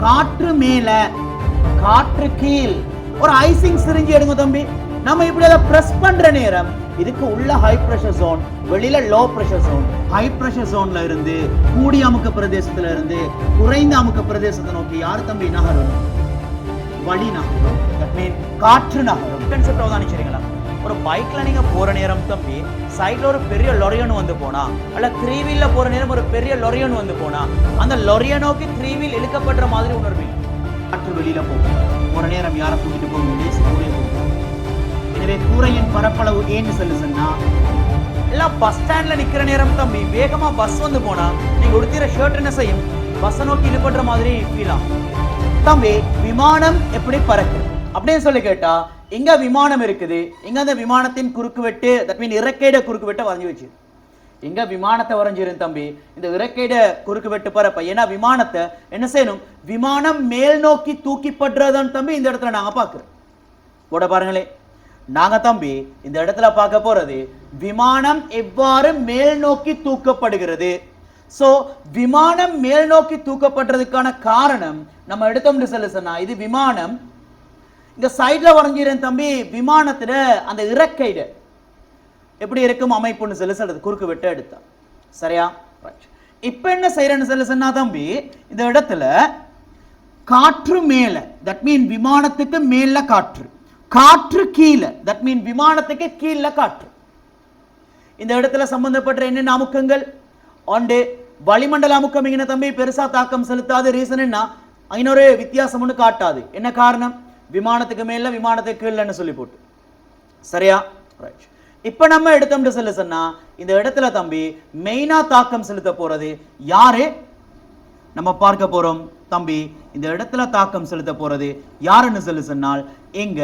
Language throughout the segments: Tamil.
காற்று மேல காற்று கீழ். ஒரு ஐசிங் சிரிஞ்சு எடுங்க தம்பி. நம்ம இப்படி அதை பிரஸ் பண்ற நேரம் இதுக்கு உள்ள ஹை பிரஷர் ஜோன் வெளியில low pressure zone high pressure ஜோன்ல இருந்து கூடிய அமுக்க பிரதேசத்துல இருந்து குறைந்த அமுக்க பிரதேசத்தை நோக்கி யார் தம்பி நகரும்? வழி நகரும். மீன் காற்று நகரும். கன்செப்ட் அவதானிச்சிருங்களா ஒரு பைக்ல நீங்க போற நேரம் தம்பி சைடுல ஒரு பெரிய லொரியன் வந்து போனா அல்ல த்ரீ வீல்ல போற நேரம் ஒரு பெரிய லொரியன் வந்து போனா அந்த லொரிய நோக்கி த்ரீ வீல் இழுக்கப்படுற மாதிரி உணர்வீங்க காற்று வெளியில போகும். ஒரு நேரம் யாரை கூட்டிட்டு போகும்? லேசு கூரையை போகும். எனவே கூரையின் பரப்பளவு ஏன்னு சொல்லி எல்லாம் பஸ் ஸ்டாண்ட்ல நிக்கிற நேரம் தம்பி வேகமா பஸ் வந்து போனா நீங்க உடுத்திற ஷர்ட் என்ன செய்யும்? பஸ்ஸை நோக்கி இழுபடுற மாதிரி ஃபீல் ஆகும். தம்பி விமானம் எப்படி பறக்குது அப்படின்னு சொல்லி கேட்டா இங்க விமானம் இருக்குது. இங்க அந்த விமானத்தின் குறுக்கு வெட்டு தட் மீன் இறக்கையிட குறுக்கு வெட்ட வரைஞ்சி வச்சு. இங்க விமானத்தை வரைஞ்சிரும் தம்பி. இந்த இறக்கையிட குறுக்கு வெட்டு பரப்ப. ஏன்னா விமானத்தை என்ன செய்யணும்? விமானம் மேல் நோக்கி தூக்கிப்படுறதுன்னு தம்பி இந்த இடத்துல நாங்க பாக்குறோம் கூட பாருங்களே. நாங்க தம்பி இந்த இடத்துல பார்க்க போறது விமானம் எவ்வாறு மேல் நோக்கி தூக்கப்படுகிறது? சோ விமானம் மேல் நோக்கி தூக்கப்படுறதுக்கான காரணம் நம்ம எடுத்தோம்னு சொல்லி இது விமானம் இந்த சைடில் வரைஞ்சிருந்த தம்பி விமானத்தில் அந்த இறக்கைடு எப்படி இருக்கும் அமைப்புன்னு சொல்லி சொல்றது குறுக்கு வெட்ட எடுத்தான். சரியா? இப்போ என்ன செய்யறேன்னு சொல்லி சொன்னா தம்பி இந்த இடத்துல காற்று மேலே தட் மீன் விமானத்துக்கு மேலே காற்று. காற்று கீழே தட் மீன் விமானத்துக்கு கீழே காற்று. இந்த இடத்துல சம்பந்தப்பட்ட என்னென்ன அமுக்கங்கள்? ஒன்று வளிமண்டல அமுக்கம் இங்கே தம்பி? பெருசா தாக்கம் செலுத்தாத ரீசன் என்ன? இன்னொரு வித்தியாசம் ஒன்று காட்டாது. என்ன காரணம்? விமானத்துக்கு மேல விமானத்துக்கு கீழேன்னு சொல்லி போட்டு. சரியா? ரைட் இப்போ நம்ம எடுத்தோம்னு சொல்லி சொன்னா இந்த இடத்துல தம்பி மெயினா தாக்கம் செலுத்த போறது யாரு? நம்ம பார்க்க போறோம் தம்பி இந்த இடத்துல தாக்கம் செலுத்த போறது யாருன்னு சொல்லி சொன்னால் இங்க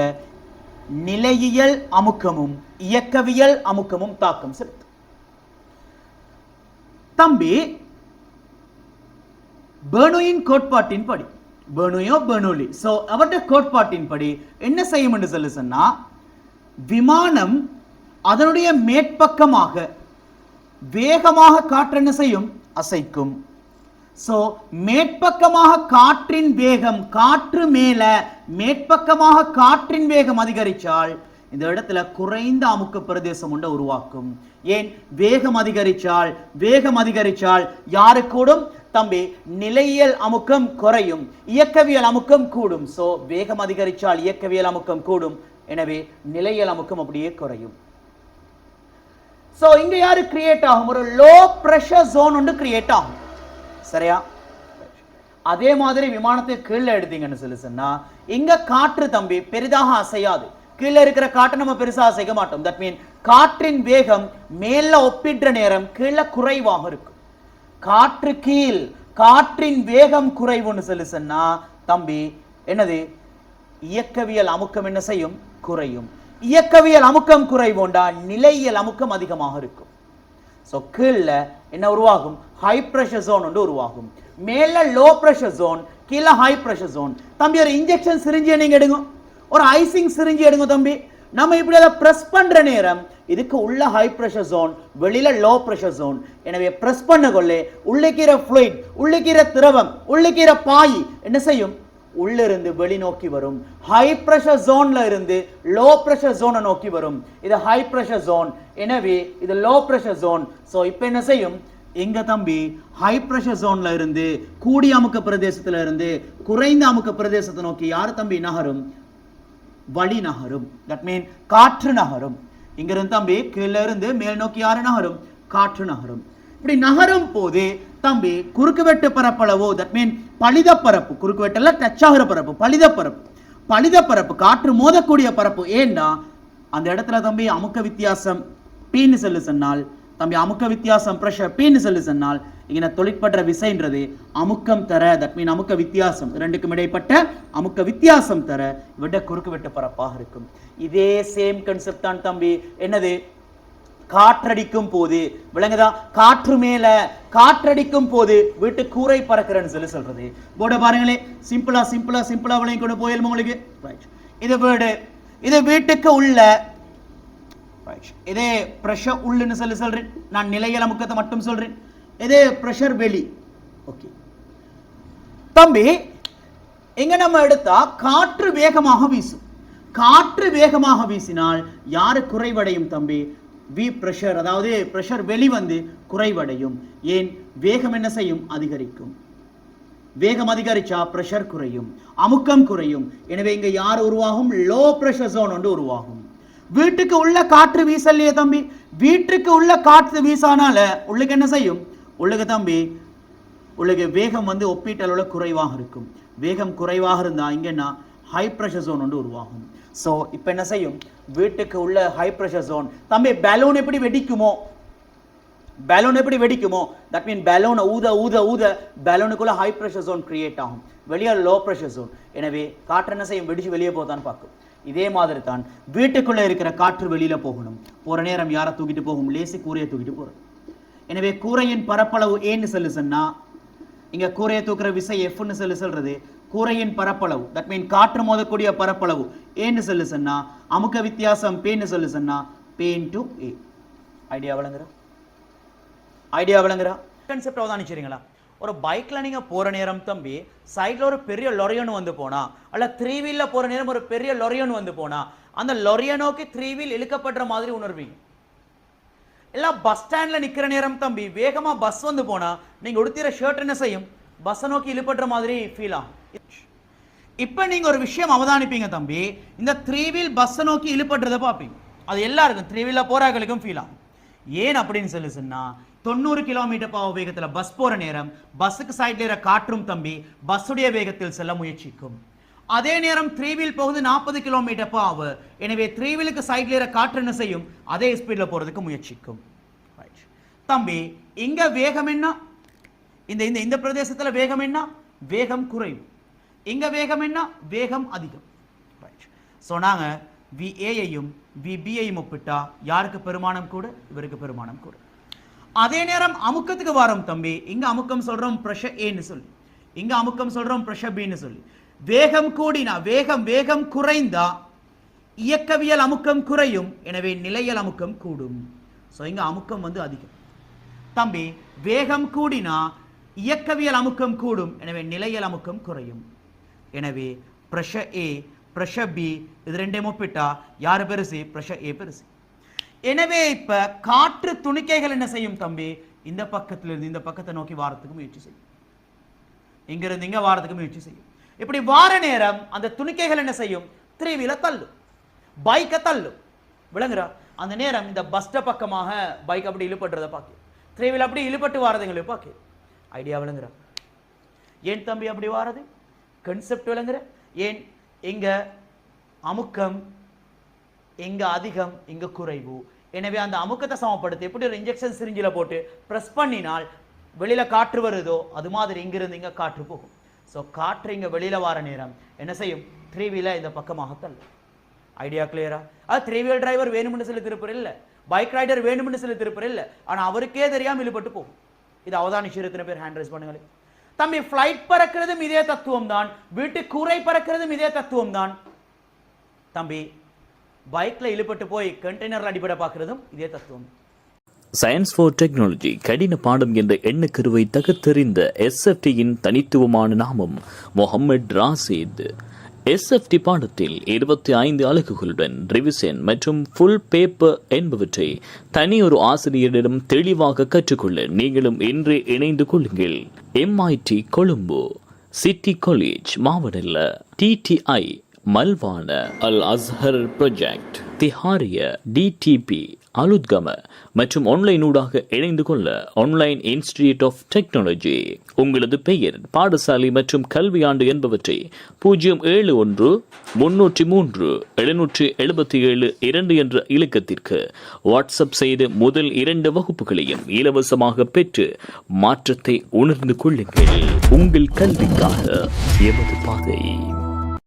நிலையியல் அமுக்கமும் இயக்கவியல் அமுக்கமும் தாக்கம் செலுத்தும். தம்பி பெர்னோயின் கோட்பாட்டின் படி. பெர்னோயோ பெர்னோலி ஸோ அவருடைய கோட்பாட்டின் படி என்ன செய்யும் என்று சொல்லி சொன்னா விமானம் அதனுடைய மேற்பக்கமாக வேகமாக காற்று என்ன செய்யும்? அசைக்கும். ஸோ மேற்பக்கமாக காற்றின் வேகம் காற்று மேல மேற்பக்கமாக காற்றின் வேகம் அதிகரிச்சால் இந்த இடத்துல குறைந்த அமுக்க பிரதேசம் உண்ட உருவாக்கும். ஏன்? வேகம் அதிகரிச்சால் வேகம் அதிகரிச்சால் யாருக்கூடும் தம்பி நிலையியல் அமுக்கம் குறையும் இயக்கவியல் அமுக்கம் கூடும். சோ வேகம் அதிகரிச்சால் இயக்கவியல் அமுக்கம் கூடும். எனவே நிலையியல் அமுக்கம் அப்படியே குறையும். சோ இங்க யாரு கிரியேட் ஆகும்? ஒரு லோ பிரஷர் ஜோன் ஒன்று கிரியேட் ஆகும். சரியா? அதே மாதிரி விமானத்தை கீழே எடுத்தீங்கன்னு சொல்லி சொன்னா இங்க காற்று தம்பி பெரிதாக அசையாது. கீழே இருக்கிற காற்றை நம்ம பெருசா அசைக்க மாட்டோம். தட் மீன் காற்றின் வேகம் மேல ஒப்பிடுற நேரம் கீழே குறைவாக இருக்கும். காற்று கீழ் காற்றின் வேகம் குறைவுன்னு சொல்லி சொன்னா தம்பி என்னது? இயக்கவியல் அமுக்கம் என்ன செய்யும்? குறையும். இயக்கவியல் அமுக்கம் குறைவோண்டா? நிலையியல் அமுக்கம் அதிகமாக இருக்கும். ஸோ கீழே என்ன உருவாகும்? ஹை ப்ரெஷர் ஜோன் ஒன்று உருவாகும். மேல லோ ப்ரெஷர் ஜோன் கீழே ஹை ப்ரெஷர் ஜோன் தம்பி ஒரு இன்ஜெக்ஷன் சிரிஞ்சி நீங்க எடுங்க. ஒரு ஐசிங் சிரிஞ்சி எடுங்க தம்பி. நம்ம இப்படி அதை ப்ரெஸ் பண்ற நேரம் இதுக்கு உள்ள ஹை ப்ரெஷர் ஜோன் வெளியில லோ ப்ரெஷர் ஜோன் எனவே ப்ரெஸ் பண்ண கொள்ளே உள்ளிக்கிற ஃப்ளூயிட் உள்ளிக்கிற திரவம் உள்ளிக்கிற பாய் என்ன செய்யும்? உள்ளிருந்து வெளிநோக்கி வரும். ஹை ப்ரெஷர் ஜோன்ல இருந்து லோ ப்ரெஷர் ஜோனை நோக்கி வரும். இது ஹை ப்ரெஷர் ஜோன் எனவே இது லோ ப்ரெஷர் ஜோன் ஸோ இப்போ என்ன செய்யும்? எங்க தம்பி ஹை ப்ரெஷர் ஜோன்ல இருந்து கூடிய அமுக்க பிரதேசத்துல இருந்து குறைந்த அமுக்க பிரதேசத்தை நோக்கி யார் தம்பி நகரும்? வழி நகரும் தட் மீன் காற்று நகரும். இங்கிருந்து தம்பி கீழே இருந்து மேல் நோக்கி யாரு நகரும்? காற்று நகரும். இப்படி நகரும் போது தம்பி குறுக்குவெட்டு பரப்பளவோ தட் மீன் பலித பரப்பு குறுக்கு வெட்டல டச் ஆகிற பரப்பு பலித பரப்பு பலித பரப்பு காற்று மோதக்கூடிய பரப்பு. ஏன்னா அந்த இடத்துல தம்பி அமுக்க வித்தியாசம். பீன்னு சொல்லு சொன்னால் தம்பி அமுக்க வித்தியாசம் பிரஷர் அப்படின்னு சொல்லி சொன்னால் இங்கே தொழிற்படுற விசைன்றது அமுக்கம் தர. தட் மீன் அமுக்க வித்தியாசம். ரெண்டுக்கும் இடைப்பட்ட அமுக்க வித்தியாசம் தர விட குறுக்கு வெட்டு பரப்பாக இருக்கும். இதே சேம் கன்செப்ட் தான் தம்பி. என்னது? காற்றடிக்கும் போது விளங்குதா? காற்று மேல காற்றடிக்கும் போது வீட்டு கூரை பறக்கிறேன்னு சொல்லி சொல்றது. போட பாருங்களே. சிம்பிளா சிம்பிளா சிம்பிளா விளங்கி கொண்டு போயிடும் உங்களுக்கு? இது வீடு. இது வீட்டுக்கு உள்ள இதே ப்ரெஷர் உள்ளுன்னு சொல்லி சொல்றேன். நான் நிலையில முக்கத்தை மட்டும் சொல்றேன். இதே ப்ரெஷர் வெளி. ஓகே தம்பி இங்க நம்ம எடுத்தா காற்று வேகமாக வீசும். காற்று வேகமாக வீசினால் யாரு குறைவடையும் தம்பி? வி பிரஷர் அதாவது பிரஷர் வெளிவந்து குறைவடையும். ஏன்? வேகம் என்ன செய்யும்? அதிகரிக்கும். வேகம் அதிகரிச்சா பிரஷர் குறையும். அமுக்கம் குறையும். எனவே இங்க யார் உருவாகும்? லோ ப்ரெஷர் ஜோன் ஒன்று உருவாகும். வீட்டுக்கு உள்ள காற்று வீசலையே தம்பி. வீட்டுக்கு உள்ள காற்று வீசானால உள்ளுக்கு என்ன செய்யும்? உள்ளுக்கு தம்பி உள்ளுக்கு வேகம் வந்து ஒப்பீட்டளவில் குறைவாக இருக்கும். வேகம் குறைவாக இருந்தால் இங்கேன்னா ஹை ப்ரெஷர் ஜோன் ஒன்று உருவாகும். ஸோ இப்போ என்ன செய்யும்? வீட்டுக்கு உள்ள ஹை ப்ரெஷர் ஜோன் தம்பி பலூன் எப்படி வெடிக்குமோ? பலூன் எப்படி வெடிக்குமோ? தட் மீன் பலூனை ஊத ஊத ஊத பலூனுக்குள்ள ஹை ப்ரெஷர் ஜோன் கிரியேட் ஆகும். வெளியே லோ ப்ரெஷர் ஜோன் எனவே காற்று என்ன செய்யும்? வெடிச்சு வெளியே போதான்னு பார்க்கும். இதே மாதிரி தான் வீட்டுக்குள்ளே இருக்கிற காற்று வெளியில் போகணும். போகிற நேரம் யாரை தூக்கிட்டு போகும்? லேசி கூரையை தூக்கிட்டு போகிறோம் எனவே கூரையின் பரப்பளவு ஏன்னு சொல்லு சொன்னால் இங்கே கூரையை தூக்குற விசை எஃப்னு சொல்லி சொல்கிறது கூரையின் பரப்பளவு தட் மீன் காற்று மோதக்கூடிய பரப்பளவு ஏன்னு சொல்லு சொன்னால் அமுக்க வித்தியாசம் பேன்னு சொல்லு சொன்னால் பேன் டு ஏ ஐடியா விளங்குறா? ஐடியா விளங்குறா? கான்செப்ட் அவதானிச்சிருங்களா ஒரு பைக்கில் நீங்கள் போகிற நேரம் தம்பி சைடில் ஒரு பெரிய லொரியன் வந்து போனால் அல்ல த்ரீ வீலில் போகிற நேரம் ஒரு பெரிய லொரியன் வந்து போனால் அந்த லொரியனோக்கு த்ரீ வீல் இழுக்கப்படுற மாதிரி உணர்வீங்க. எல்லாம் பஸ் ஸ்டாண்ட்ல நிக்கிற நேரம் தம்பி வேகமாக பஸ் வந்து போனால் நீங்கள் உடுத்திற ஷர்ட் என்ன செய்யும்? பஸ்ஸை நோக்கி இழுப்படுற மாதிரி ஃபீல் ஆகும். இப்போ நீங்க ஒரு விஷயம் அவதானிப்பீங்க தம்பி இந்த த்ரீ வீல் பஸ்ஸை நோக்கி இழுப்படுறத பார்ப்பீங்க. அது எல்லாருக்கும் த்ரீ வீலில் போறாங்களுக்கும் ஃபீல் ஆகும். ஏன் அப்படின்னு சொல்லி சொன்னா தொண்ணூறு கிலோமீட்டர் பாவ வேகத்துல பஸ் போகிற நேரம் பஸ்ஸுக்கு சைட்ல இருக்கிற காற்றும் தம்பி பஸ்ஸுடைய வேகத்தில் செல்ல முயற்சிக்கும். அதே நேரம் த்ரீ வீல் போகுது நாற்பது கிலோமீட்டர் பாவு எனவே த்ரீ வீலுக்கு சைடில் இருக்கிற காற்று என்ன செய்யும்? அதே ஸ்பீட்ல போறதுக்கு முயற்சிக்கும். தம்பி இங்க வேகம் என்ன? இந்த இந்த இந்த பிரதேசத்துல வேகம் என்ன? வேகம் குறைவு இங்க வேகம் என்ன? வேகம் அதிகம். ஸோ நாங்கள் வி ஏயையும் வி பியையும் ஒப்பிட்டா யாருக்கு பெருமானம் கூட? இவருக்கு பெருமானம் கூட. அதே நேரம் அமுக்கத்துக்கு வரோம் தம்பி. இங்க அமுக்கம் சொல்றோம் ப்ரெஷர் ஏன்னு சொல்லி. இங்க அமுக்கம் சொல்றோம் ப்ரெஷர் பின்னு சொல்லி. வேகம் கூடினா வேகம் வேகம் குறைந்தா இயக்கவியல் அமுக்கம் குறையும். எனவே நிலையல் அமுக்கம் கூடும். ஸோ இங்க அமுக்கம் வந்து அதிகம். தம்பி வேகம் கூடினா இயக்கவியல் அமுக்கம் கூடும். எனவே நிலையல் அமுக்கம் குறையும். எனவே ப்ரெஷர் ஏ ப்ரெஷர் பி இது ரெண்டையும் ஒப்பிட்டா யார் பெருசு? ப்ரெஷர் ஏ பெருசு. எனவே இப்ப காற்று துணிக்கைகள் என்ன செய்யும் தம்பி? இந்த பக்கத்துல இருந்து இந்த பக்கத்தை நோக்கி வாரத்துக்கு முயற்சி செய்யும் இங்கிருந்து இங்க வாரத்துக்கு முயற்சி செய்யும் இப்படி வார நேரம் அந்த துணிக்கைகள் என்ன செய்யும்? திரைவில தள்ளும். பைக்கை தள்ளும். விளங்குறா? அந்த நேரம் இந்த பஸ்ட பக்கமாக பைக் அப்படி இழுபட்டுறத பார்க்கும் த்ரீ அப்படி இழுபட்டு வாரதுங்களுக்கு பார்க்கும் ஐடியா விளங்குறா? ஏன் தம்பி அப்படி வாரது? கன்செப்ட் விளங்குற? ஏன் எங்க அமுக்கம் எங்க அதிகம் எங்க குறைவு எனவே அந்த அமுக்கத்தை சமப்படுத்தி எப்படி ஒரு இன்ஜெக்ஷன் சிரிஞ்சில் போட்டு ப்ரெஸ் பண்ணினால் வெளியில் காற்று வருதோ அது மாதிரி இங்கிருந்து இங்கே காற்று போகும். ஸோ காற்று இங்கே வெளியில் வர நேரம் என்ன செய்யும்? த்ரீ வீல இந்த பக்கமாக தள்ளும். ஐடியா கிளியரா அது த்ரீ வீல் டிரைவர் வேணும்னு சொல்லி திருப்பர் இல்லை. பைக் ரைடர் வேணும்னு சொல்லி திருப்பர் இல்லை. ஆனால் அவருக்கே தெரியாமல் இழுபட்டு போகும். இது அவதானிச்சு எத்தனை பேர் ஹேண்ட் ரைஸ் பண்ணுங்களே. தம்பி ஃப்ளைட் பறக்கிறதும் இதே தத்துவம் தான் வீட்டு கூரை பறக்கிறதும் இதே தத்துவம் தான் தம்பி பைக்கில் இழுபட்டு போய் கண்டெய்னரில் அடிபட பார்க்கறதும் இதே தத்துவம். சயின்ஸ் ஃபார் டெக்னாலஜி கடின பாடம் என்ற எண்ணக்கருவை தகர்த்தெறிந்த எஸ்எஃப்டியின் தனித்துவமான நாமம் முகமது ராசித். எஸ்எஃப்டி பாடத்தில் இருபத்தி ஐந்து அலகுகளுடன் ரிவிசன் மற்றும் ஃபுல் பேப்பர் என்பவற்றை தனி ஒரு ஆசிரியரிடம் தெளிவாக கற்றுக்கொள்ள நீங்களும் இன்று இணைந்து கொள்ளுங்கள். MIT Colombo city college Mawanella DTI Malwana Al Azhar project Thihariya DTP Aluthgama மற்றும் ஆன்லைன் ஊடாக இணைந்து கொள்ள ஆன்லைன் இன்ஸ்டிடியூட் ஆஃப் டெக்னாலஜி உங்களது பெயர் பாடசாலை மற்றும் கல்வி ஆண்டு என்பவற்றை பூஜ்ஜியம் ஏழு ஒன்று முன்னூற்றி மூன்று எழுநூற்றி எழுபத்தி ஏழு இரண்டு என்ற இலக்கத்திற்கு வாட்ஸ்அப் செய்து முதல் இரண்டு வகுப்புகளையும் இலவசமாக பெற்று மாற்றத்தை உணர்ந்து கொள்ளுங்கள். உங்கள் கல்விக்காக எமது பாதை.